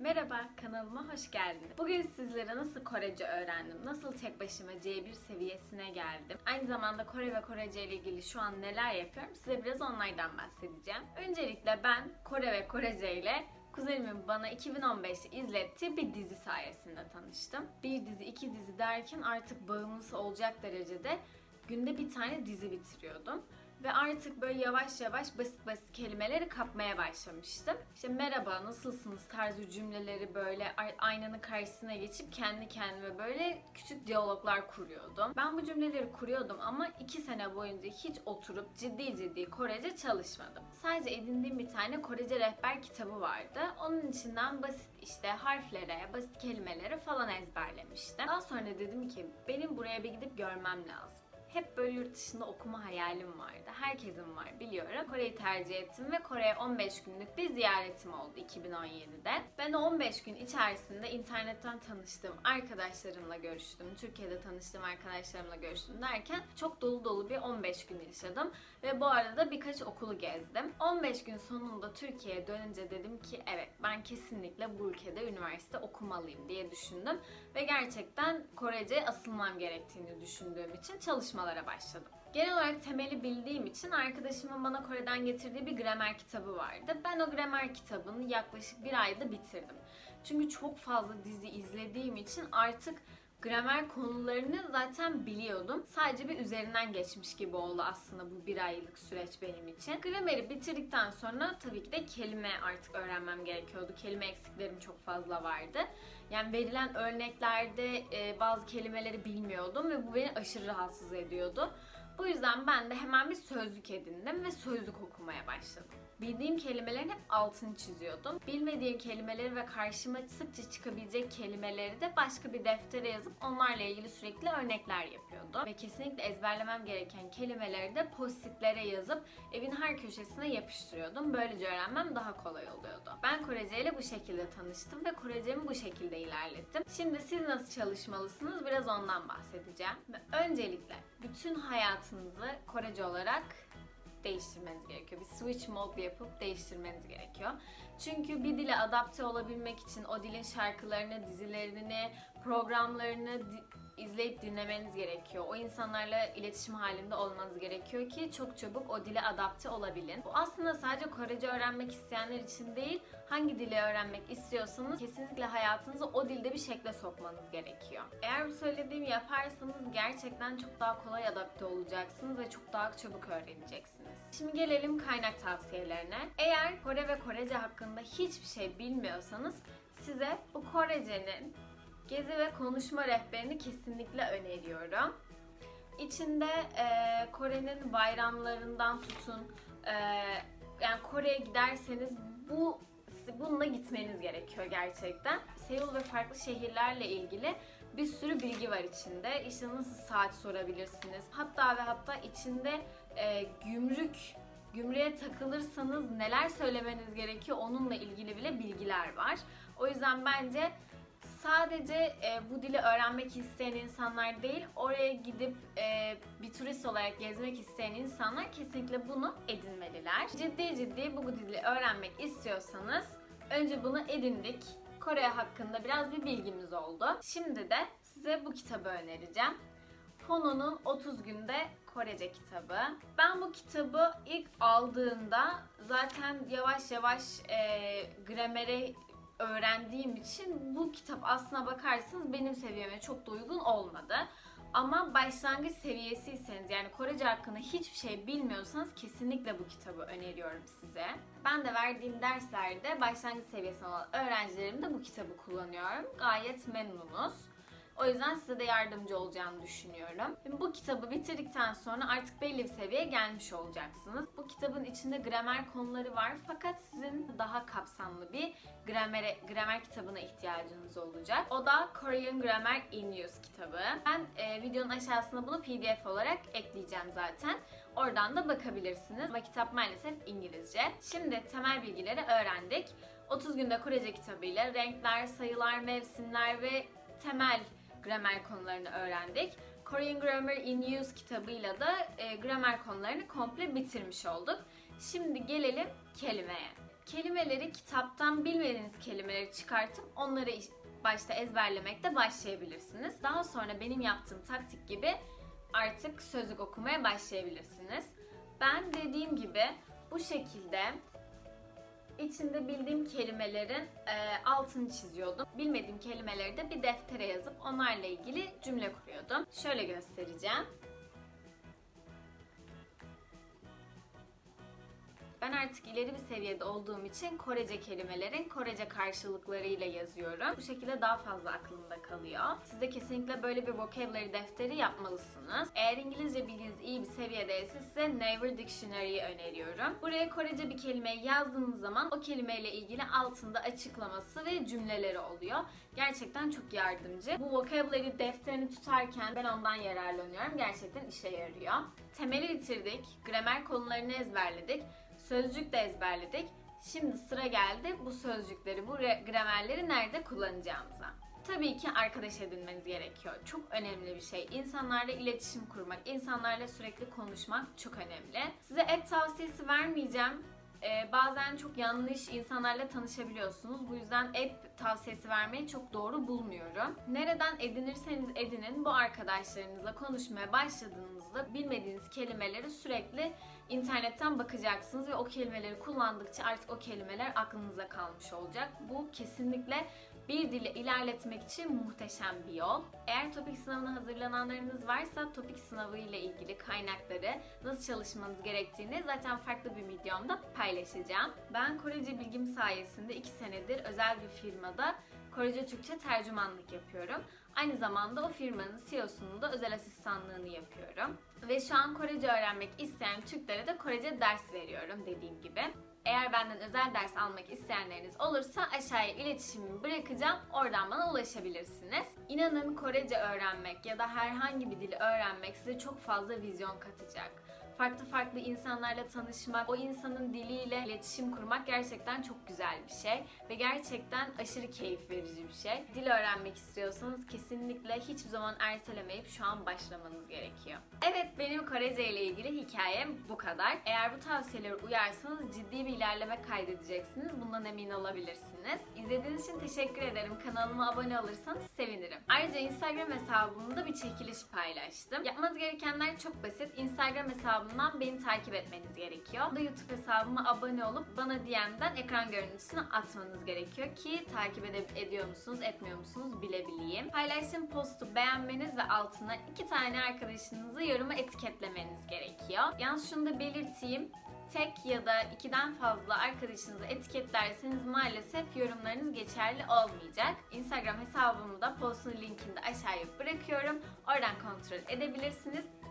Merhaba, kanalıma hoş geldiniz. Bugün sizlere nasıl Korece öğrendim, nasıl tek başıma C1 seviyesine geldim, aynı zamanda Kore ve Korece ile ilgili şu an neler yapıyorum size biraz onlardan bahsedeceğim. Öncelikle ben Kore ve Korece ile Kuzenimin bana 2015'te izlettiği bir dizi sayesinde tanıştım. Bir dizi, iki dizi derken artık bağımlısı olacak derecede günde bir tane dizi bitiriyordum. Ve artık böyle yavaş yavaş basit basit kelimeleri kapmaya başlamıştım. İşte merhaba, nasılsınız tarzı cümleleri böyle ay- aynanın karşısına geçip kendi kendime böyle küçük diyaloglar kuruyordum. Ben bu cümleleri kuruyordum ama iki sene boyunca hiç oturup ciddi ciddi Korece çalışmadım. Sadece edindiğim bir tane Korece rehber kitabı vardı. Onun içinden basit işte harflere, basit kelimelere falan ezberlemiştim. Daha sonra dedim ki benim buraya bir gidip görmem lazım. Hep böyle yurt dışında okuma hayalim vardı. Herkesin var biliyorum. Kore'yi tercih ettim ve Kore'ye 15 günlük bir ziyaretim oldu 2017'de. Ben o 15 gün içerisinde internetten tanıştığım arkadaşlarımla görüştüm. Türkiye'de tanıştığım arkadaşlarımla görüştüm derken çok dolu dolu bir 15 gün yaşadım. Ve bu arada birkaç okulu gezdim. 15 gün sonunda Türkiye'ye dönünce dedim ki evet ben kesinlikle bu ülkede üniversite okumalıyım diye düşündüm. Ve gerçekten Korece asılmam gerektiğini düşündüğüm için çalışmalara başladım. Genel olarak temeli bildiğim için arkadaşımın bana Kore'den getirdiği bir gramer kitabı vardı. Ben o gramer kitabını yaklaşık bir ayda bitirdim. Çünkü çok fazla dizi izlediğim için artık gramer konularını zaten biliyordum. Sadece bir üzerinden geçmiş gibi oldu aslında bu bir aylık süreç benim için. Grameri bitirdikten sonra tabii ki de kelime artık öğrenmem gerekiyordu. Kelime eksiklerim çok fazla vardı. Yani verilen örneklerde e, bazı kelimeleri bilmiyordum ve bu beni aşırı rahatsız ediyordu. Bu yüzden ben de hemen bir sözlük edindim ve sözlük okumaya başladım. Bildiğim kelimelerin hep altını çiziyordum. Bilmediğim kelimeleri ve karşıma sıkça çıkabilecek kelimeleri de başka bir deftere yazıp onlarla ilgili sürekli örnekler yapıyordum. Ve kesinlikle ezberlemem gereken kelimeleri de postitlere yazıp evin her köşesine yapıştırıyordum. Böylece öğrenmem daha kolay oluyordu. Ben Korece ile bu şekilde tanıştım ve Korecemi bu şekilde ilerlettim. Şimdi siz nasıl çalışmalısınız biraz ondan bahsedeceğim. Ve öncelikle bütün hayatınızı Korece olarak değiştirmeniz gerekiyor. Bir switch mode yapıp değiştirmeniz gerekiyor. Çünkü bir dile adapte olabilmek için o dilin şarkılarını, dizilerini, programlarını izleyip dinlemeniz gerekiyor. O insanlarla iletişim halinde olmanız gerekiyor ki çok çabuk o dile adapte olabilin. Bu aslında sadece Korece öğrenmek isteyenler için değil, hangi dili öğrenmek istiyorsanız kesinlikle hayatınızı o dilde bir şekle sokmanız gerekiyor. Eğer bu söylediğimi yaparsanız gerçekten çok daha kolay adapte olacaksınız ve çok daha çabuk öğreneceksiniz. Şimdi gelelim kaynak tavsiyelerine. Eğer Kore ve Korece hakkında hiçbir şey bilmiyorsanız size bu Korece'nin gezi ve konuşma rehberini kesinlikle öneriyorum. İçinde e, Kore'nin bayramlarından tutun, e, yani Kore'ye giderseniz bu bununla gitmeniz gerekiyor gerçekten. Seul ve farklı şehirlerle ilgili bir sürü bilgi var içinde. İşte nasıl saat sorabilirsiniz. Hatta ve hatta içinde e, gümrük gümrüğe takılırsanız neler söylemeniz gerekiyor onunla ilgili bile bilgiler var. O yüzden bence sadece e, bu dili öğrenmek isteyen insanlar değil, oraya gidip e, bir turist olarak gezmek isteyen insanlar kesinlikle bunu edinmeliler. Ciddi ciddi bu dili öğrenmek istiyorsanız önce bunu edindik. Kore hakkında biraz bir bilgimiz oldu. Şimdi de size bu kitabı önereceğim. Fono'nun 30 günde Korece kitabı. Ben bu kitabı ilk aldığımda zaten yavaş yavaş e, gramere öğrendiğim için bu kitap aslına bakarsanız benim seviyeme çok da uygun olmadı. Ama başlangıç seviyesiyseniz yani Korece hakkında hiçbir şey bilmiyorsanız kesinlikle bu kitabı öneriyorum size. Ben de verdiğim derslerde başlangıç seviyesinde olan öğrencilerim de bu kitabı kullanıyorum. Gayet memnunuz. O yüzden size de yardımcı olacağını düşünüyorum. Bu kitabı bitirdikten sonra artık belli bir seviyeye gelmiş olacaksınız. Bu kitabın içinde gramer konuları var fakat sizin daha kapsamlı bir gramer, gramer kitabına ihtiyacınız olacak. O da Korean Grammar in Use kitabı. Ben e, videonun aşağısına bunu pdf olarak ekleyeceğim zaten. Oradan da bakabilirsiniz. Ama kitap maalesef İngilizce. Şimdi temel bilgileri öğrendik. 30 günde Korece kitabıyla renkler, sayılar, mevsimler ve temel gramer konularını öğrendik. Korean Grammar in Use kitabıyla da e, gramer konularını komple bitirmiş olduk. Şimdi gelelim kelimeye. Kelimeleri kitaptan bilmediğiniz kelimeleri çıkartıp onları başta ezberlemekte başlayabilirsiniz. Daha sonra benim yaptığım taktik gibi artık sözlük okumaya başlayabilirsiniz. Ben dediğim gibi bu şekilde içinde bildiğim kelimelerin e, altını çiziyordum. Bilmediğim kelimeleri de bir deftere yazıp onlarla ilgili cümle kuruyordum. Şöyle göstereceğim. Ben artık ileri bir seviyede olduğum için Korece kelimelerin Korece karşılıklarıyla yazıyorum. Bu şekilde daha fazla aklımda kalıyor. Siz de kesinlikle böyle bir vocabulary defteri yapmalısınız. Eğer İngilizce bilginiz iyi bir seviyedeyse size Naver Dictionary'i öneriyorum. Buraya Korece bir kelimeyi yazdığınız zaman o kelimeyle ilgili altında açıklaması ve cümleleri oluyor. Gerçekten çok yardımcı. Bu vocabulary defterini tutarken ben ondan yararlanıyorum. Gerçekten işe yarıyor. Temeli bitirdik. Gramer konularını ezberledik. Sözcük de ezberledik. Şimdi sıra geldi bu sözcükleri, bu gramerleri nerede kullanacağımıza. Tabii ki arkadaş edinmeniz gerekiyor. Çok önemli bir şey. İnsanlarla iletişim kurmak, insanlarla sürekli konuşmak çok önemli. Size app tavsiyesi vermeyeceğim. Ee, bazen çok yanlış insanlarla tanışabiliyorsunuz. Bu yüzden app tavsiyesi vermeyi çok doğru bulmuyorum. Nereden edinirseniz edinin bu arkadaşlarınızla konuşmaya başladığınızda bilmediğiniz kelimeleri sürekli internetten bakacaksınız ve o kelimeleri kullandıkça artık o kelimeler aklınıza kalmış olacak. Bu kesinlikle bir dili ilerletmek için muhteşem bir yol. Eğer topik sınavına hazırlananlarınız varsa topik sınavı ile ilgili kaynakları, nasıl çalışmanız gerektiğini zaten farklı bir videomda paylaşacağım. Ben Korece bilgim sayesinde 2 senedir özel bir firmada Korece Türkçe tercümanlık yapıyorum. Aynı zamanda o firmanın CEO'sunun da özel asistanlığını yapıyorum. Ve şu an Korece öğrenmek isteyen Türklere de Korece ders veriyorum dediğim gibi. Eğer benden özel ders almak isteyenleriniz olursa aşağıya iletişimimi bırakacağım. Oradan bana ulaşabilirsiniz. İnanın Korece öğrenmek ya da herhangi bir dili öğrenmek size çok fazla vizyon katacak. Farklı farklı insanlarla tanışmak, o insanın diliyle iletişim kurmak gerçekten çok güzel bir şey ve gerçekten aşırı keyif verici bir şey. Dil öğrenmek istiyorsanız kesinlikle hiçbir zaman ertelemeyip şu an başlamanız gerekiyor. Evet benim Korece ile ilgili hikayem bu kadar. Eğer bu tavsiyelere uyarsanız ciddi bir ilerleme kaydedeceksiniz. Bundan emin olabilirsiniz. İzlediğiniz için teşekkür ederim. Kanalıma abone olursanız sevinirim. Ayrıca Instagram hesabımda bir çekiliş paylaştım. Yapmanız gerekenler çok basit. Instagram hesabımdan beni takip etmeniz gerekiyor. Da YouTube hesabıma abone olup bana DM'den ekran görüntüsünü atmanız gerekiyor ki takip ede- ediyor musunuz, etmiyor musunuz bilebileyim. Paylaştığım postu beğenmeniz ve altına iki tane arkadaşınızı yoruma etiketlemeniz gerekiyor. Yalnız şunu da belirteyim tek ya da ikiden fazla arkadaşınızı etiketlerseniz maalesef yorumlarınız geçerli olmayacak. Instagram hesabımı da postun linkini de aşağıya bırakıyorum. Oradan kontrol edebilirsiniz.